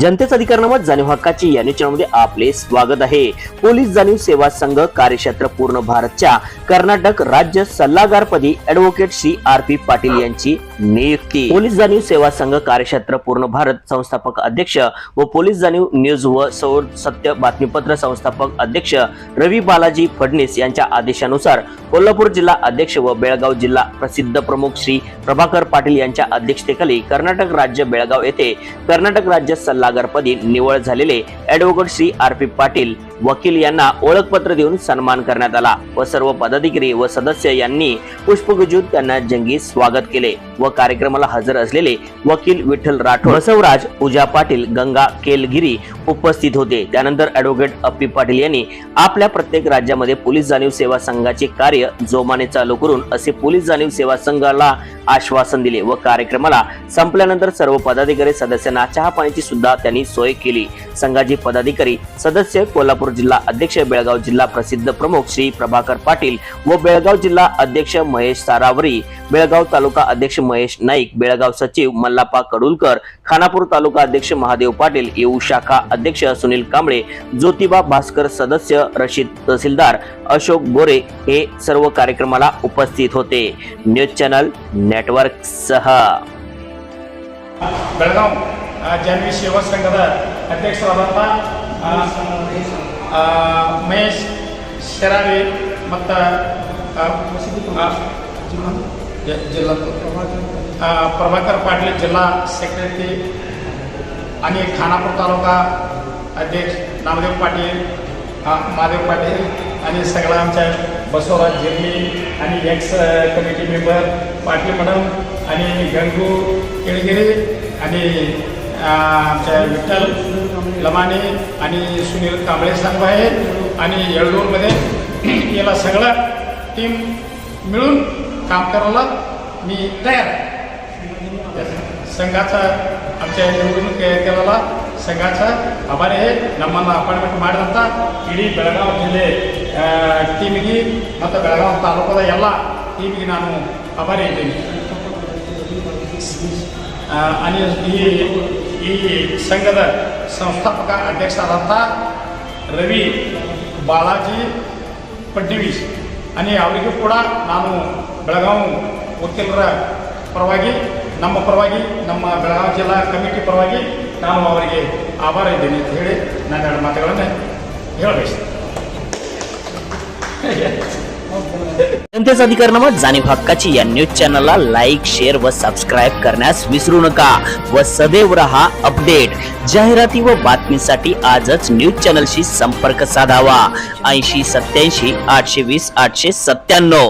जनतेचा अधिकारनामा जाणीव हक्काची या न्यूज आपले स्वागत आहे. पोलीस जाणीव सेवा संघ कार्यक्षेत्र पूर्ण भारतच्या कर्नाटक राज्य सल्लागारपदी advocate Shri R P Patil यांची नियुक्ती पोलीस जाणीव सेवा संघ कार्यक्षेत्र पूर्ण भारत संस्थापक अध्यक्ष व पोलीस जाणीव न्यूज व सौर सत्य बातमीपत्र संस्थापक अध्यक्ष रवी बालाजी फडणीस यांच्या आदेशानुसार कोल्हापूर जिल्हा अध्यक्ष व बेळगाव जिल्हा प्रसिद्ध प्रमुख श्री प्रभाकर पाटील यांच्या अध्यक्षतेखाली कर्नाटक राज्य बेळगाव येथे कर्नाटक राज्य सल्लागारपदी निवड झालेले advocate Shri R P Patil वकील यांना ओळखपत्र देऊन सन्मान करण्यात आला व सर्व पदाधिकारी व सदस्य यांनी पुष्पगुजून त्यांना जंगी स्वागत केले व कार्यक्रमाला हजर असलेले वकील विठ्ठल राठोड बसवराज पूजा पाटील गंगा केलगिरी उपस्थित होते. त्यानंतर ऍडव्होकेट अप्पी पाटील यांनी आपल्या प्रत्येक राज्यामध्ये पोलीस जाणीव सेवा संघाचे कार्य जोमाने चालू करून असे पोलीस जाणीव सेवा संघाला आश्वासन दिले व कार्यक्रमाला संपल्यानंतर सर्व पदाधिकारी सदस्यांना चहा पाण्याची सुद्धा त्यांनी सोय केली. संघाचे पदाधिकारी सदस्य कोल्हापूर जिल्हा अध्यक्ष बेळगाव जिल्हा प्रसिद्ध प्रमुख श्री प्रभाकर पाटील व बेळगाव जिल्हा अध्यक्ष महेश सारावरी बेळगाव तालुका अध्यक्ष महेश नाईक बेळगाव सचिव मल्लापा कडुलकर खानापूर तालुका अध्यक्ष महादेव पाटील येऊ शाखा अध्यक्ष सुनील कांबळे ज्योतिबा भास्कर सदस्य रशीद तहसीलदार अशोक गोरे हे सर्व कार्यक्रमाला उपस्थित होते न्यूज चॅनल नेटवर्क सह ಬೆಳಗಾವ್ ಆ, ಜಾನ್ವಿ ಸೇವಾ ಸಂಘದ ಅಧ್ಯಕ್ಷರಾದಂಥ ಆ, ಆ, ಮಹೇಶ್ ಶೆರಾವಿ ಮತ್ತು जिल्हा प्रभाकर पाटील जिल्हा सेक्रेटरी आणि खानापूर तालुका अध्यक्ष नामदेव पाटील महादेव पाटील आणि सगळा आमच्या बसवराज जिर्मी आणि ex committee member Patil madam आणि गंगू केळगिरी आणि आमच्या विठ्ठल लमाने आणि सुनील कांबळे साहेब आहेत आणि येळदूरमध्ये याला सगळं टीम मिळून काम करायला मी तयार संघाचा आमच्या निवडून केवळ ಸಂಘಾಚ ಅಬಾರಿ ನಮ್ಮನ್ನು ಅಪಾಯಿಂಟ್ಮೆಂಟ್ ಮಾಡಿದಂಥ ಇಡೀ ಬೆಳಗಾವಿ ಜಿಲ್ಲೆ ಟೀಮಿಗೆ ಮತ್ತು ಬೆಳಗಾವಿ ತಾಲೂಕದ ಎಲ್ಲ ಟೀಮಿಗೆ ನಾನು ಅಬಾರಿ ಇದ್ದೀನಿ. ಈ ಈ ಸಂಘದ ಸಂಸ್ಥಾಪಕ ಅಧ್ಯಕ್ಷರಾದಂಥ ರವಿ ಬಾಲಾಜಿ ಪಡ್ಡಿವಿ ಅನಿ ಅವರಿಗೂ ಕೂಡ ನಾನು ಬೆಳಗಾವಿ ವಕೀಲರ ಪರವಾಗಿ ನಮ್ಮ ಪರವಾಗಿ ನಮ್ಮ ಬೆಳಗಾವಿ ಜಿಲ್ಲಾ ಕಮಿಟಿ ಪರವಾಗಿ ನಾನು ಅವರಿಗೆ ಆಭಾರ ಇದ್ದೀನಿ ಅಂತ ಹೇಳಿ ನಾನು ಎರಡು ಮಾತುಗಳನ್ನು ಹೇಳಬಯಸ್ತೀನಿ जनतेचा अधिकारनामा जाणीव हक्काची या न्यूज चॅनलला लाईक शेअर व सबस्क्राईब करण्यास विसरू नका व सदैव रहा अपडेट जाहिराती व बातमीसाठी आजच न्यूज चॅनलशी संपर्क साधावा ऐंशी सत्याऐंशी आठशे वीस आठशे सत्त्याण्णव